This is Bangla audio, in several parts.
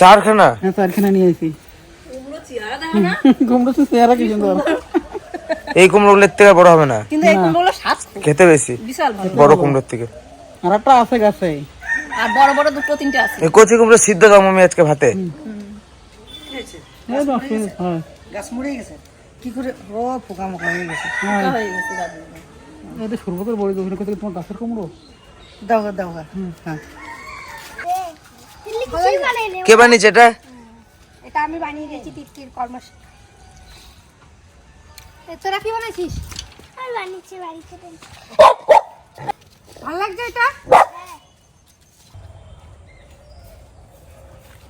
চারখানা? হ্যাঁ চারখানা নিয়ে আসি কুমড়ো চেহারা দেখো না? কুমড়ো তো চেহারা কি সুন্দর। এই কুমড়োগুলোর থেকে বড় হবে না? কিন্তু এই কুমড়োগুলো খেতে বেশি। বিশাল ভালো। বড় কুমড়োর থেকে। আর একটা আছে গাছে। আর বড় বড় দুটো তিনটে আছে। এই কচি কুমড়ো সিদ্ধ খাব আমি আজকে ভাতে। দশ মিনিট হয়। গাছ মরে গেছে? কি করে? ও পোকা মোকা হয়ে গেছে। হ্যাঁ। হয়ে গেছে গাছে। এটা সর্বতের বড়ি দোকানে কোথায় তোমার গাছের কুমড়ো? দাও দাও। হ্যাঁ। কে বানিয়েছে এটা? এটা আমি বানিয়ে দিয়েছি তৃপ্তির কর্মশ এ, তোরা কি বানাইছিস? আমি বানিয়েছি বাড়িতে ভালো লাগছে এটা?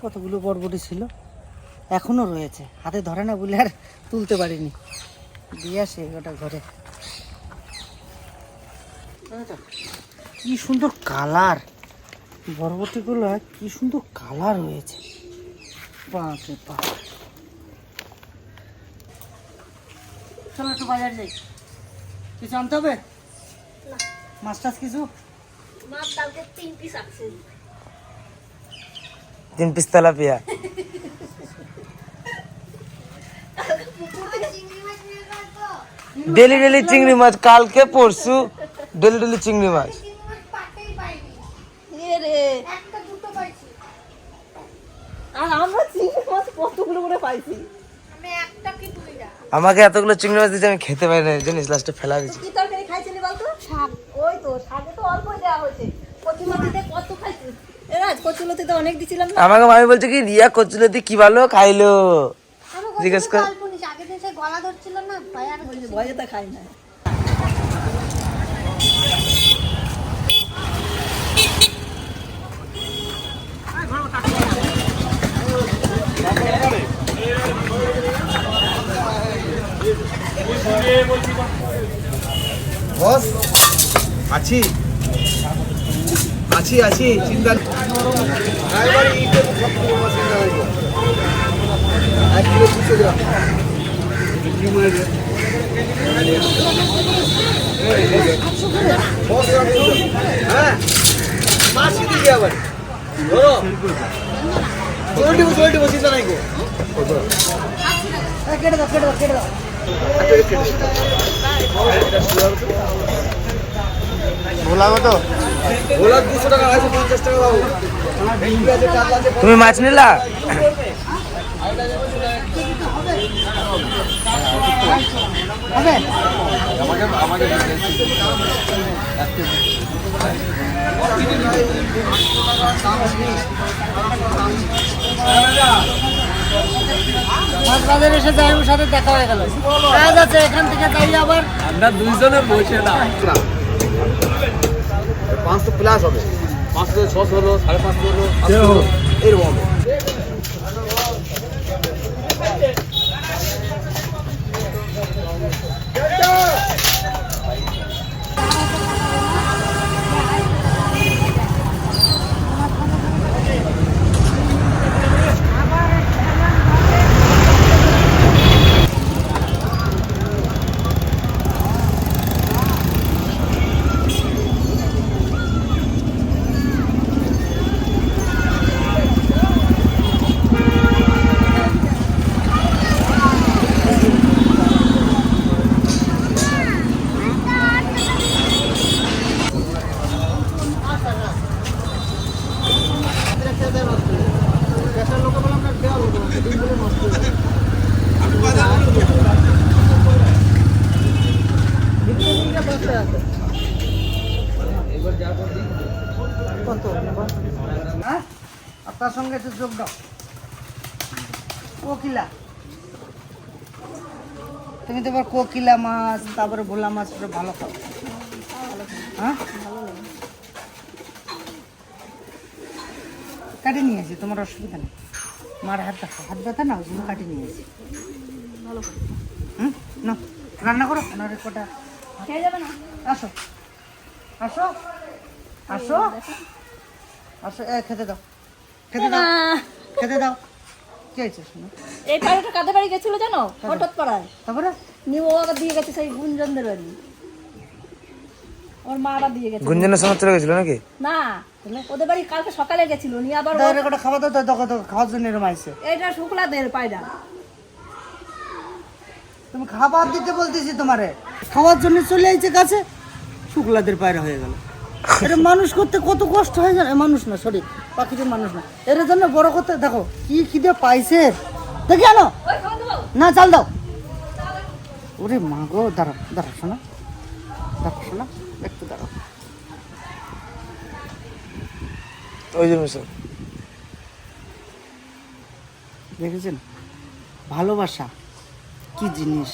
কতগুলো বরবটি ছিল? এখনও রয়েছে। হাতে ধরে না বলে আর তুলতে পারিনি। দিয়ে আসে ওটা ঘরে। কি সুন্দর কালার। বরবটিগুলো কি সুন্দর কালার হয়েছে। বাপরে বাপ। চলো একটু বাজার যাই। কিছু আনতে হবে? মাছ টাছ কিছু? তিন পিস তেলাপিয়া। ডেলি ডেলি চিংড়ি মাছ কালকে পরশু ডেলি ডেলি চিংড়ি মাছ চিংড়ি মাছ পাটেই পাইনি এ রে একটা দুটো পাইছি আর আমরা চিংড়ি মাছ কতগুলো করে পাইছি। আমি একটা কি তুই যা আমাকে এতগুলো চিংড়ি মাছ দিয়েছে আমি খেতে পারি না জানিস লাস্টে ফেলা দিয়েছি। কি তরকারি খাইছিলি বলতো? শাক। ওই তো শাকে তো অল্পই দেওয়া হয়েছে। কচুলতিতে কত খাইছিস এ কচুলতিতে অনেক দিছিলাম না? আমাকে মামি বলছে কি রিয়া কচুলতি কি ভালো? খাইলো। জিজ্ঞেস কর। অল্প দিন সে গলা ধরছিল না ভাই আর ভয়ে তো খাই না। বস। আছি। আছি আছি, চিন্তা। হ্যাঁ। মাছই দিকে আবার। ধরো। চলটি বসে চিন্তা নাই গো ভোলা কত তুমি মাছ নিলা? হবে মাছ বাজারে এসে জাহিমের সাথে দেখা হয়ে গেল। কাজ আছে এখান থেকে যাই আবার। পাঁচশো প্লাস হবে। পাঁচশো ছশো হলো সাড়ে পাঁচশো হলো এরকম আপনার সঙ্গে একটু যোগ দাও। তুমি তো কোকিলা মাছ, তারপরে ভোলা মাছ ভালো খাও। হ্যাঁ? কাটিয়ে নিয়েছি তোমার অসুবিধা নেই। মার হাত ব্যথা হাত ব্যথা না ওই জন্য কাটিয়ে নিয়েছি হুম? না রান্না করো। ওনার কটা খেয়ে যাবে না? আসো। আসো। আসো। আসো এ খেতে দাও। খেতে দাও। খেতে দাও। কি হয়েছে শোনো? এই পাড়াটা কাদের বাড়ি গেছিল জানো? হঠাৎ পাড়ায়। তারপরে? নিয়ে আবার দিয়ে গেছে সেই গুঞ্জনদের বাড়ি। আমার মা আবার দিয়ে গেছে। গুঞ্জনের সঙ্গে চলে গেছিল নাকি? না। ওদের বাড়ি কালকে সকালে গেছিল নিয়ে আবার দাও এর খাওয়া দাও তো দেখো তো খাওয়ার জন্য এরম আইছে। এটা শুকলা দের পায়রা। তুমি খাবার দিতে বলতেছি তোমারে। খাওয়ার জন্য চলে আইছে কাছে শুক্লাদের পায়রা হয়ে গেল। এটা মানুষ করতে কত কষ্ট হয় জানো? এ মানুষ না সরি পাখিদের মানুষ না। এর জন্য বড় করতে দেখো কি খিদে পাইছে। দেখি আনো। না চাল দাও। ওরে মা গো দাঁড়াও দাঁড়াও শোনা। দাঁড়াও শোনা। একটু দাঁড়াও। ওই জন্য দেখেছেন? ভালোবাসা কি জিনিস?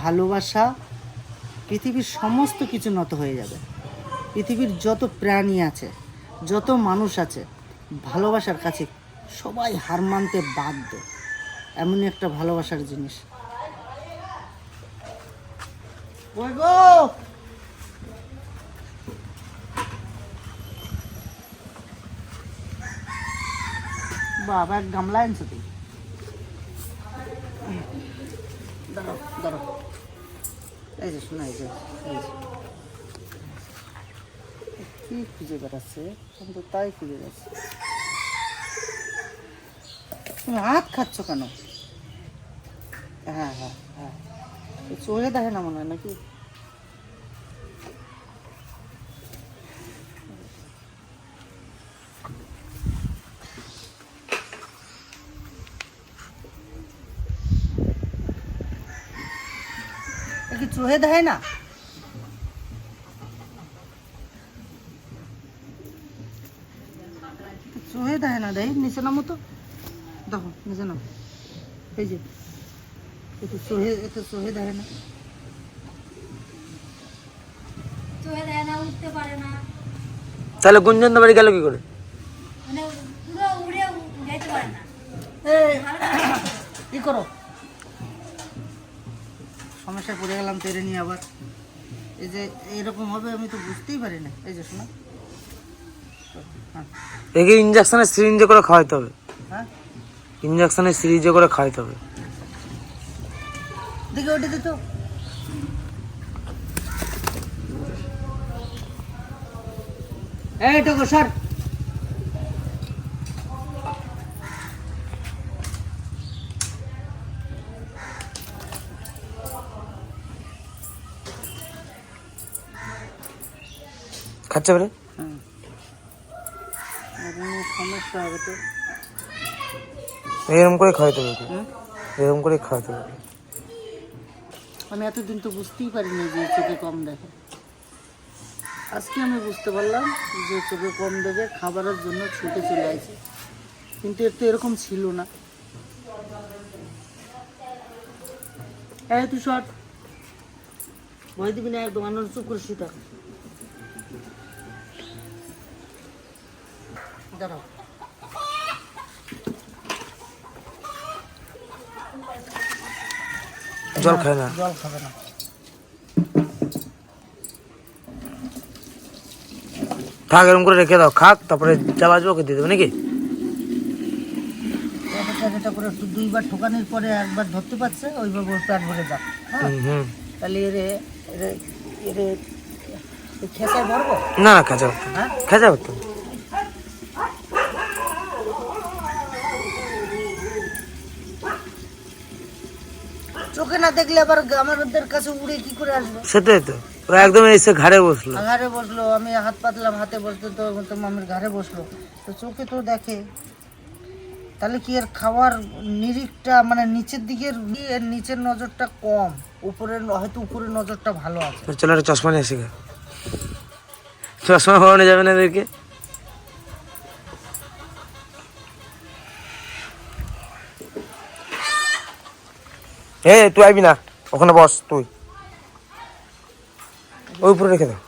ভালোবাসা পৃথিবীর সমস্ত কিছু নত হয়ে যাবে। পৃথিবীর যত প্রাণী আছে যত মানুষ আছে ভালোবাসার কাছে সবাই হার মানতে বাধ্য। এমনই একটা ভালোবাসার জিনিস। বাবা, এক গামলা আনছো তুই দাঁড়াও দাঁড়াও এই যে শোনা, এই যে, এই কি খুঁজে বেড়াচ্ছে? কিন্তু তাই খুঁজে বেড়াচ্ছে। তুমি হাত খাচ্ছ কেন? হ্যাঁ হ্যাঁ হ্যাঁ। চোখে দেখে না মনে হয় নাকি? কি চোখে দেখে না চোখে দেখে না দেখ নিচে নামো তো। দেখো নিচে নামো। এই যে একটু চোখে একটু চোখে দেখে না। চোখে দেয় না উঠতে পারে না। তাহলে গুঞ্জন বাড়ি গেল কি করে? মানে পুরো উড়ে যেতে পারে না। এই, ই করো? সমস্যায় পড়ে গেলাম তেরে নিয়ে আবার। এই যে এরকম হবে আমি তো বুঝতেই পারি না। এই যে শোনা। হ্যাঁ একে ইঞ্জেকশনের সিরিঞ্জে করে খাওয়াইতে হবে। হ্যাঁ? ইঞ্জেকশনের সিরিঞ্জে করে খাওয়াইতে হবে। দেখে ওটা দিত। এই টকো সর। খাচ্ছে বলে এরকম সমস্যা হবে তো এরকম করে খাওয়াইতে হবে। এরকম করে খাওয়াইতে হবে। আমি এতদিন তো বুঝতেই পারিনি যে চোখে কম দেখে। আজকে আমি বুঝতে পারলাম যে চোখে কম দেখে খাবারের জন্য ছুটে চলে আসে। কিন্তু এর তো এরকম ছিল না। এই তুই শট ভয় দিবি না একদম আনন্দ চুপ করে শুয়ে দাঁড়াও। জল খায় না। জল খাবে না। থাক এরকম করে রেখে দাও খাক তারপরে যা বাজবে ওকে দিয়ে দেবে নাকি? এটা করে একটু দুইবার ঠোকানোর পরে একবার ধরতে পারছে ওইভাবে ওর প্যাট ভরে যাক হ্যাঁ? তাহলে এরে এরে এরে এই ভরবো? না না করতে হ্যাঁ? খাজা করতে চোখে না দেখলে আবার আমাদের কাছে উড়ে কি করে আসবে? সেটাই তো। একদম এসে ঘাড়ে বসল। ঘাড়ে বসল আমি হাত পাতলাম হাতে বসল তো তো মামির ঘাড়ে বসল। তো চোখে তো দেখে। তাহলে কি এর খাওয়ার নিরিখটা মানে নিচের দিকের এর নিচের নজরটা কম। উপরের হয়তো উপরের নজরটা ভালো আছে। তো চলো একটা চশমা নিয়ে আসি। চশমা পরানো যাবে না এদেরকে? এ তুই আইবি না। ওখানে বস তুই। ওই উপরে রেখে দাও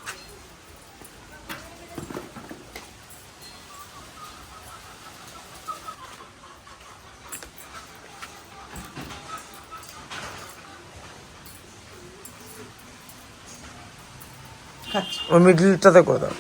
ওই মিডলটাতে করে দাও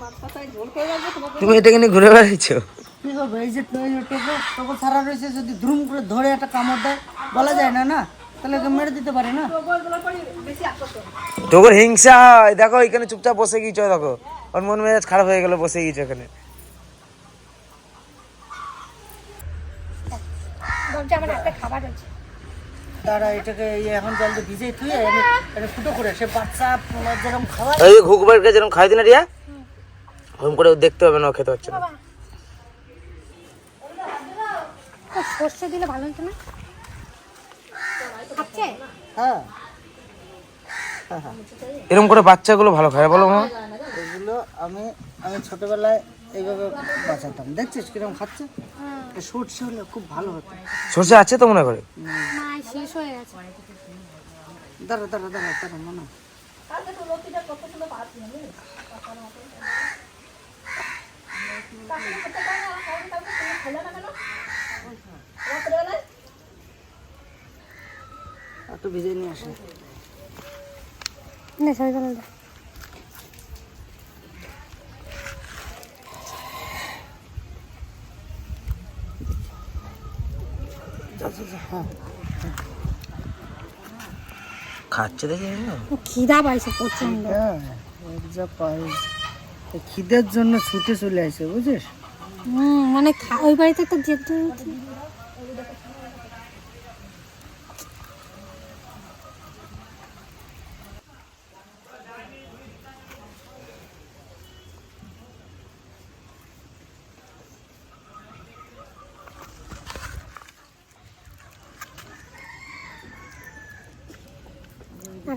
মাছ পাতায় ঝোল করে রাখব তোমাকে তুমি এটাকে নিয়ে ঘুরে বেড়াইছো? কি হবে এই যে টোপো টোপো ছাড়া রয়েছে যদি ধুম করে ধরে একটা কামড় দেয় বলা যায় না না? তাহলে ওকে মেরে দিতে পারে না? হিংসা হয় দেখো এখানে চুপচাপ বসে গিয়েছো দেখো। ওর মন মেজাজ খারাপ হয়ে গেল বসে গিয়েছো এখানে। তারা এটাকে এখন ভিজে থুয়ে ফুটো করে সে বাচ্চা যেরকম যেরকম খাই দিনা রিয়া? ওরকম করে দেখতে হবে না ও খেতে হচ্ছে না। সর্ষে দিলে ভালো হতো না? খাচ্ছে? হ্যাঁ। এরকম করে বাচ্চাগুলো ভালো খায় বলো মা। এগুলো আমি আমি ছোটবেলায় এইভাবে বাঁচাতাম। দেখছিস কীরকম খাচ্ছে? সর্ষে হলে খুব ভালো হতো। সর্ষে আছে তো মনে করে? শেষ হয়ে গেছে। দাঁড়া দাঁড়া দাঁড়া দাঁড়া মনে তো লতিটা কত সুন্দর পাচ্ছি আমি কালকে খেতে পারি না কালকে কালকে তুমি খেলে না কেন রাত্রেবেলায় একটু ভিজে নিয়ে আসে না সবাই ভালো হ্যাঁ খাচ্ছে দেখি না খিদা পাইছে প্রচন্ড হ্যাঁ এর যা পাই এই খিদের জন্য ছুটে চলে আসে বুঝিস হুম মানে ওই বাড়িতে তো যেতে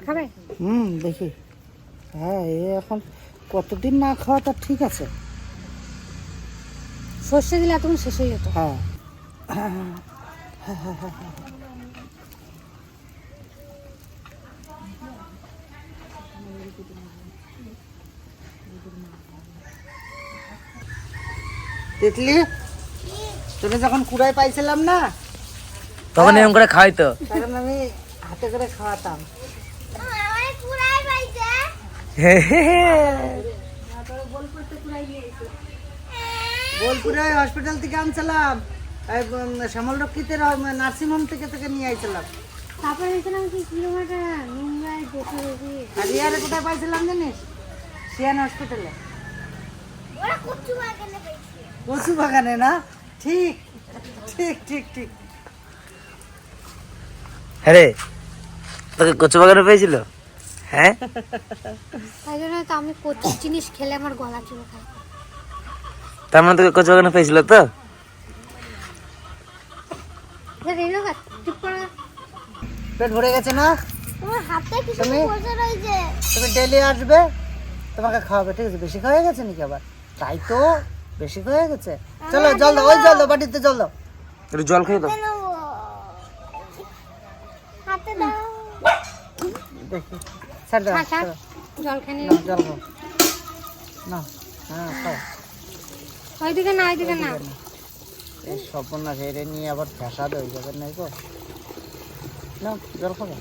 খাবে? হুম দেখি। হ্যাঁ এ এখন কতদিন না খাওয়া তা ঠিক আছে। সর্ষে দিলে এতক্ষণ শেষ হয়ে যেত। হ্যাঁ। দেখলি তোকে যখন কুড়াই পাইছিলাম না তখন এরকম করে তো তখন আমি হাতে করে খাওয়াতাম। বোলপুরে হসপিটাল থেকে আনছিলাম। শ্যামল রক্ষিতের নার্সিং হোম থেকে থেকে নিয়ে আইছিলাম। তারপরে দেখলাম কি কিলোমিটার? নোংরায় দেখে দেখি আর ইয়ারে কোথায় পাইছিলাম জানিস? সিয়ান হসপিটালে কচু বাগানে পাইছে। কচু বাগানে না? ঠিক ঠিক ঠিক ঠিক। হ্যাঁ রে তোকে কচু বাগানে পেয়েছিল হ্যাঁ? তাই জন্য তো আমি কচুর জিনিস খেলে আমার গলা চুলো খায় তার মানে তোকে কচু বাগানে পেয়েছিল তো? পেট ভরে গেছে না? তোমার হাতে কিছু তুমি- রয়েছে? তুমি ডেলি আসবে তোমাকে খাওয়াবে ঠিক আছে? বেশি খাওয়া গেছে নাকি আবার? তাই তো বেশি খাওয়া গেছে। চলো জল দাও ওই জল দাও বাটিতে জল দাও। একটু জল খেয়ে দাও। দেখি। ছাড় দাও। জল খানি জল খাও না হ্যাঁ খাও। ওইদিকে না ওইদিকে না এই সর্বনাশ এরে নিয়ে আবার ফ্যাসাদ হয়ে যাবে নাই গো। না জল খাবে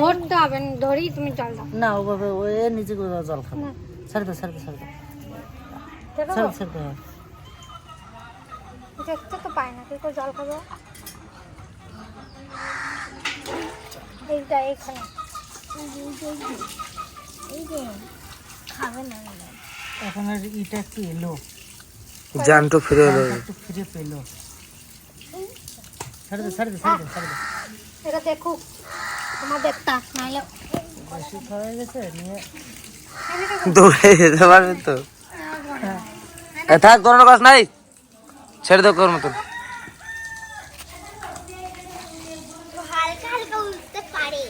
ধরতে হবে ধরেই তুমি জল দাও। না ওভাবে ও এ নিজে করে জল খাবে। ছাড় দাও ছাড় দাও ছাড় দাও ছাড় ছাড় দাও দেখতে তো পায় না কি করে জল খাব। এইটা এইখানে খাবে না এখন আর ইটা একটু এলো? জানটো ফিরে এলো। একটু ফিরে পেল। ছাড় দে ছাড় দে ছাড় দে ছাড় দে। এটা দেখুক তোমার দেখতা নাইলে বেশি খাওয়া গেছে নিয়ে দৌড়ে যেতে পারবে তো। এ, থাক কোনো কাজ নাই। ছেড়ে দাও তোর মতন। হালকা উঠতে পারে।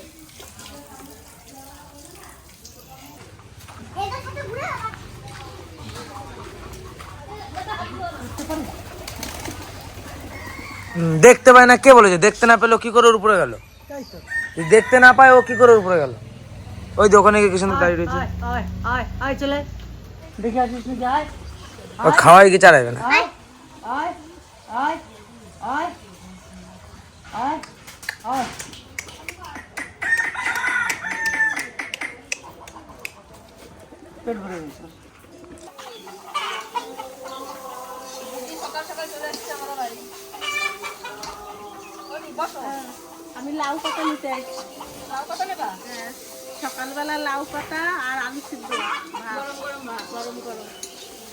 দেখতে পায় না কে বলেছে? দেখতে না পেল কি করে ওর উপরে গেল? দেখতে না পায় ও কি করে ওর উপরে গেল? ওই দোকানে গিয়ে কি সুন্দর দাঁড়িয়ে রয়েছে। খাওয়াই কি চালাবে না আয় আয় আয় আয় আয় আয়। পেট ভরে গেছে। সকাল সকাল চলে আসছে আমার বাড়ি ওই বসো আমি লাউ পাতা নিতে আসছি। লাউ কথা নেবা? হ্যাঁ সকালবেলা লাউ পাতা আর আলু সিদ্ধ। গরম গরম ভাত। গরম গরম।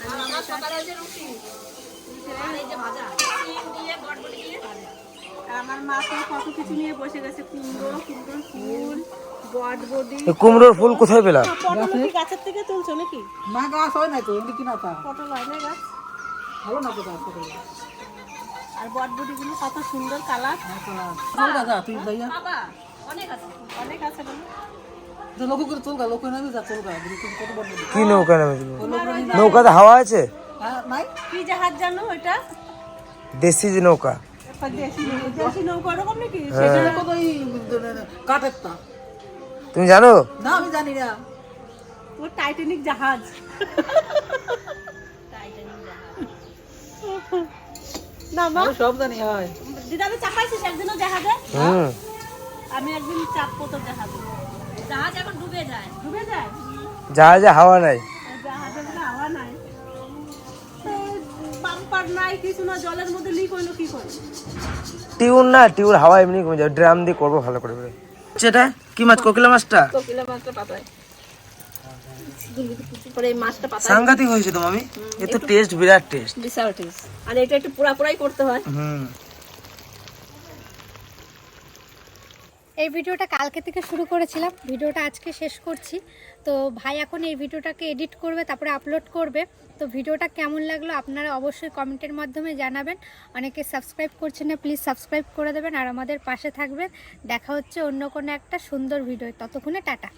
আর আমার সকালে যে রুটি। আর এই যে ভাজা। ডিম দিয়ে বটবটি দিয়ে। ভাজা আর আমার মা তো কত কিছু নিয়ে বসে গেছে। কুমড়ো কুমড়োর ফুল। কুমড়োর ফুল কোথায় পেলাম? গাছের থেকে তুলছো নাকি? না গাছ হয় না তো এমনি কিনা তা? পটল হয় না গাছ? ভালো না তো গাছ করে আর বটবডিগুলো কত সুন্দর কালার। চল গা তুই ভাইয়া? অনেক আছে অনেক আছে না তো লক্ষ্য করে চল গা নামে যা চল গা দেখি তুই কত বড় বড়। কি নৌকা নামে নৌকাতে হাওয়া আছে? হ্যাঁ নাই? কি জাহাজ জানো ওইটা? দেশি যে নৌকা। দেশি নৌকা দেশি নৌকা ওরকম নাকি? সেটা কত কাঠের তা তুমি জানো? না আমি জানি না। ও টাইটানিক জাহাজ। না মা। সব জানি হয়। দিদা আমি চাপাইছিস একদিনও জাহাজে? হুম। আমি একদিন চাপবো তোর জাহাজে। জাহাজ এখন ডুবে যায়। ডুবে যায়? জাহাজে হাওয়া নাই। জাহাজে হাওয়া নাই। পাম্পার নাই কিছু না জলের মধ্যে লিক হইল কি করে? টিউন না টিউন হাওয়া এমনি কমে যাবে। ড্রাম দিয়ে করব ভালো করে। সেটা কি মাছ? কোকিলা মাছটা? কোকিলা মাছটা পাতায়। সাংঘাতিক হয়েছে তো মামি? এত টেস্ট বিরাট টেস্ট বিশাল টেস্ট আর এটা একটু পুরা পুরাই করতে হয়। হুম। এই ভিডিওটা কালকে থেকে শুরু করেছিলাম। ভিডিওটা আজকে শেষ করছি। তো ভাই এখন এই ভিডিওটাকে এডিট করবে, তারপরে আপলোড করবে। তো ভিডিওটা কেমন লাগল আপনারা অবশ্যই কমেন্টের মাধ্যমে জানাবেন। অনেকে সাবস্ক্রাইব করছেন না, প্লিজ সাবস্ক্রাইব করে দেবেন। আর আমাদের পাশে থাকবেন। দেখা হচ্ছে অন্য কোনো একটা সুন্দর ভিডিও ততক্ষণে টাটা।